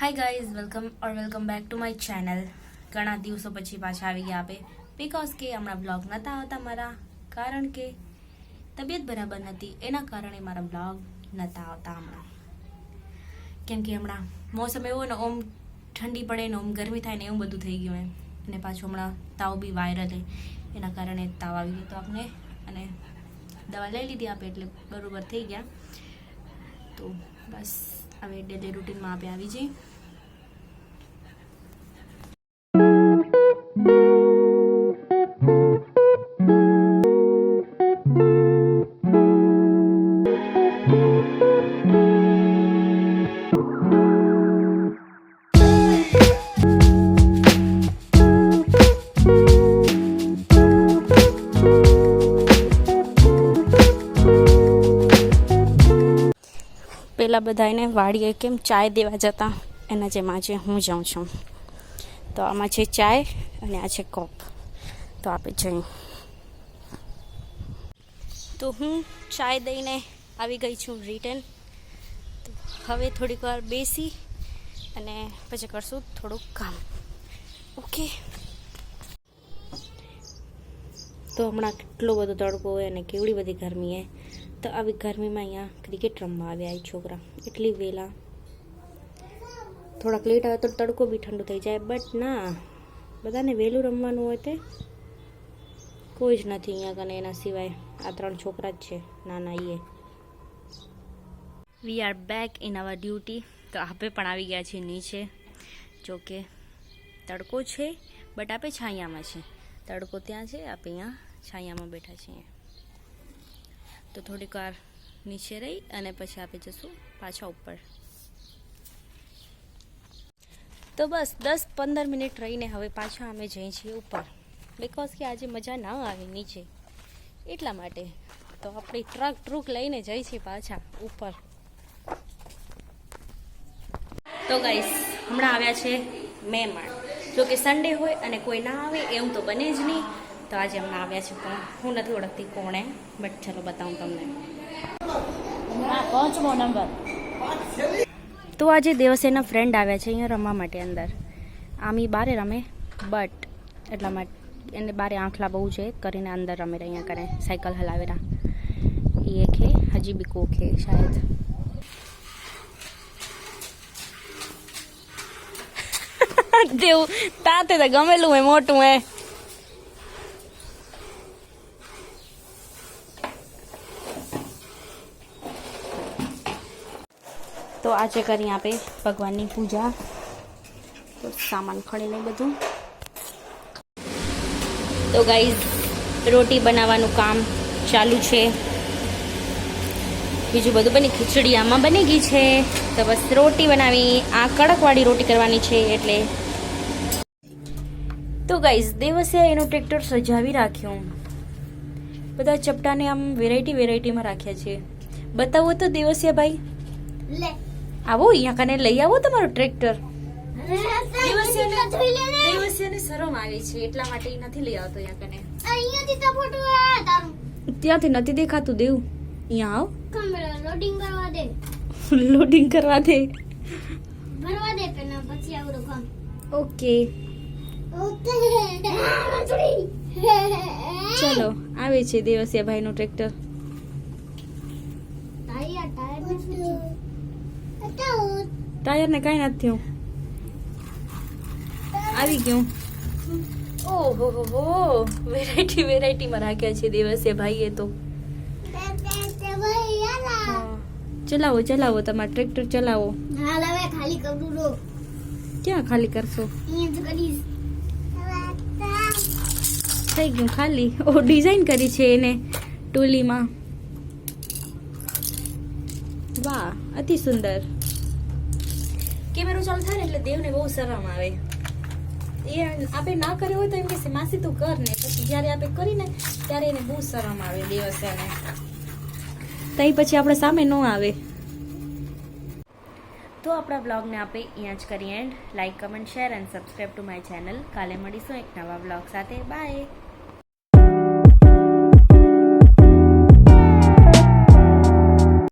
Hi guys welcome or welcome back to my channel ઘણા દિવસો પછી પાછા આવી ગયા આપે. બિકોઝ કે હમણાં બ્લોગ નહોતા આવતા મારા. કારણ કે તબિયત બરાબર નથી. એના કારણે મારા બ્લોગ નહોતા આવતા હમણાં. કેમ કે હમણાં મોસમ એવો ને ઓમ ઠંડી પડે ને ઓમ ગરમી થાય ને એવું બધું થઈ ગયું એમ. અને પાછું હમણાં તાવ બી વાયરલ એના કારણે તાવ આવી ગયો તો આપણે અને દવા લઈ લીધી આપે એટલે બરાબર થઈ ગયા. તો બસ. હવે ડેલી રૂટીનમાં આપણે આવી જઈએ. પહેલાં બધાને વાડીએ કેમ ચાય દેવા જતા? એના જેમ આજે હું જાઉં છું. તો આમાં છે ચાય અને આ છે કપ. તો આપણે જઈએ તો હું ચાય દઈને આવી ગઈ છું રિટર્ન તો હવે થોડીક વાર બેસી અને પછી કરશું થોડુંક કામ. ઓકે તો હમણાં કેટલો બધો તડકો હોય અને કેવડી બધી ગરમી હોય તો આવી ગરમીમાં અહીંયા ક્રિકેટ રમવા આવ્યા એ છોકરા. એટલી વહેલા. થોડાક લેટ આવે તો તડકો બી ઠંડુ થઈ જાય. બટ ના, બધાને વહેલું રમવાનું હોય તે કોઈ જ નથી અહીંયા કને એના સિવાય આ ત્રણ છોકરા જ છે, નાના એ we are back in our duty તો આપે પણ આવી ગયા છીએ નીચે. જો કે તડકો છે બટ આપે છાયામાં છે. તડકો ત્યાં છે આપણે અહીંયા છાયામાં બેઠા છીએ. તો થોડીક વાર નીચે રહી અને પછી આપણે જશું પાછા ઉપર. તો બસ દસ પંદર મિનિટ રહીને હવે પાછા અમે જઈએ છીએ ઉપર. બિકોઝ કે આજે મજા ના આવે નીચે. એટલા માટે. તો આપણે ટ્રક ટ્રુક લઈને જઈએ છીએ પાછા ઉપર. તો ગાઈસ હમણાં આવ્યા છે મેમાણ જો કે સન્ડે હોય અને કોઈ ના આવે, એવું તો બને જ નહીં. તો આજે હમણાં આવ્યા છે પણ હું નથી ઓળખતી કોણે બટ ચલો બતાવું તમને. પાંચમો નંબર તો આજે દેવસેના ફ્રેન્ડ આવ્યા છે અહીંયા રમવા માટે અંદર. આમી બારે રમે બટ એટલા માટે એને બારે આંખલા બહુ છે કરીને અંદર રમે રહ્યા કરે સાયકલ હલાવેરા એ ખે હજી બી કો ખે શાયદ. દેવ તાતે તો ગમેલું હે મોટું હે તો આજે કરી આપે ભગવાનની પૂજા. તો સામાન ખણીને બધું. તો ગાઈઝ રોટી બનાવવાનું કામ ચાલુ છે. બીજું બધું બની, ખીચડી આમાં બની ગઈ છે. તો બસ રોટી બનાવી, આ કડકવાળી રોટી કરવાની છે એટલે. તો ગાઈઝ દેવસે એનું ટ્રેક્ટર સજાવી રાખ્યું. બધા ચપટાને આમ વેરાયટી વેરાયટીમાં રાખ્યા છે. બતાવો તો દેવસિયા ભાઈ. લે. આવો અહીંયા કને લઈ આવો તમારું ટ્રેક્ટર. શરમ આવી છે એટલા માટે નથી લઈ આવતો અહીંયા કને. તો ફોટો આ તારું ત્યાંથી નથી દેખાતું દેવ. અહીંયા કેમેરા લોડિંગ કરવા દે લોડિંગ કરવા દે. ભરવા દે પેલા પછી આવડું કામ ઓકે. ઓકે. ચલો આવે છે દેવસ્યા ભાઈનું ટ્રેક્ટર ટાયર ટાયર ટાયરને કાંઈ નથી થયું. આવી ગયું. ઓહો હો હો. વેરાયટી વેરાયટીમાં રાખ્યા છે દિવસે ભાઈએ તો. ચલાવો ચલાવો તમારે ટ્રેક્ટર ચલાવો. હાલ હવે ખાલી કરું રો ક્યાં ખાલી કરીશ? થઈ ગયું ખાલી. ઓ ડિઝાઇન કરી છે એને ટોલીમાં. વાહ અતિ સુંદર. કેમેરો ચાલુ થાય ને એટલે દેવને બહુ શરમ આવે. એ આપણે ના કર્યું હોય તો એમ કે માસી, તું કર ને. પછી જ્યારે આપણે કરીને, ત્યારે એને બહુ શરમ આવે દિવસે ને તઈ પછી આપણે સામે ન આવે. તો આપણા બ્લોગને આપણે અહીંયા જ કરીએ and like comment share and subscribe to my channel કાલે મળીશું એક નવા બ્લોગ સાથે. બાય